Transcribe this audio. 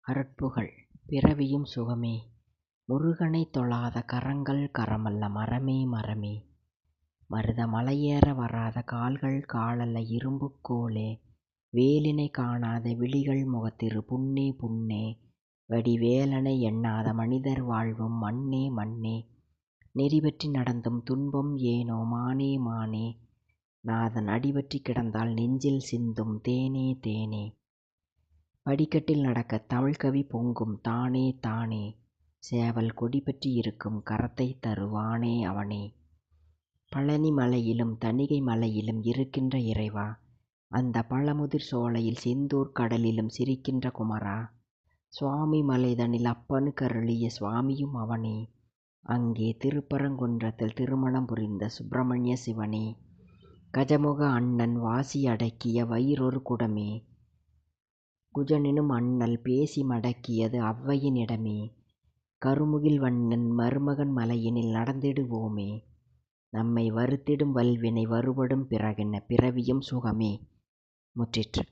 அருட்புகழ் பிறவியும் சுகமே. முருகனைத் தொழாத கரங்கள் கரமல்ல மரமே மரமே. மருத மலையேற வராத கால்கள் காலல்ல இரும்புக்கோலே வேலினை காணாத விழிகள் முகத்திரு புண்ணே புண்ணே. வடிவேலனை எண்ணாத மனிதர் வாழ்வும் மண்ணே மண்ணே. நெறிபற்றி நடந்தும் துன்பம் ஏனோ மானே மானே. நாதன் அடிபற்றிக் கிடந்தால் நெஞ்சில் சிந்தும் தேனே தேனே. படிக்கட்டில் நடக்கத் தமிழ்க்கவி பொங்கும். தானே தானே சேவல் கொடிபற்றி இருக்கும் கரத்தைத் தருவானே அவனே. பழனி மலையிலும் தணிகை மலையிலும் இருக்கின்ற இறைவா? அந்தப் பழமுதிர் சோலையில் செந்தூர்க் கடலிலும் சிரிக்கின்ற குமரா? சுவாமி மலைதனில் அப்பனுக்கருளிய சுவாமியும் அவனே. அங்கே திருப்பரங்குன்றத்தில் திருமணம் புரிந்த சுப்பிரமணிய சிவனே. கஜமுக அண்ணன் வாசி அடக்கிய வயிறொரு குடமே. குஜனெனும் அண்ணல் பேசி மடக்கியது அவ்வையின் இடமே கருமுகில் வண்ணன் மருமகன் மலையினில் நடந்திடுவோமே. நம்மை வருத்திடும் வல்வினை வருபடும் பிறகென்ன? பிறவியும் சுகமே. முற்றிற்று.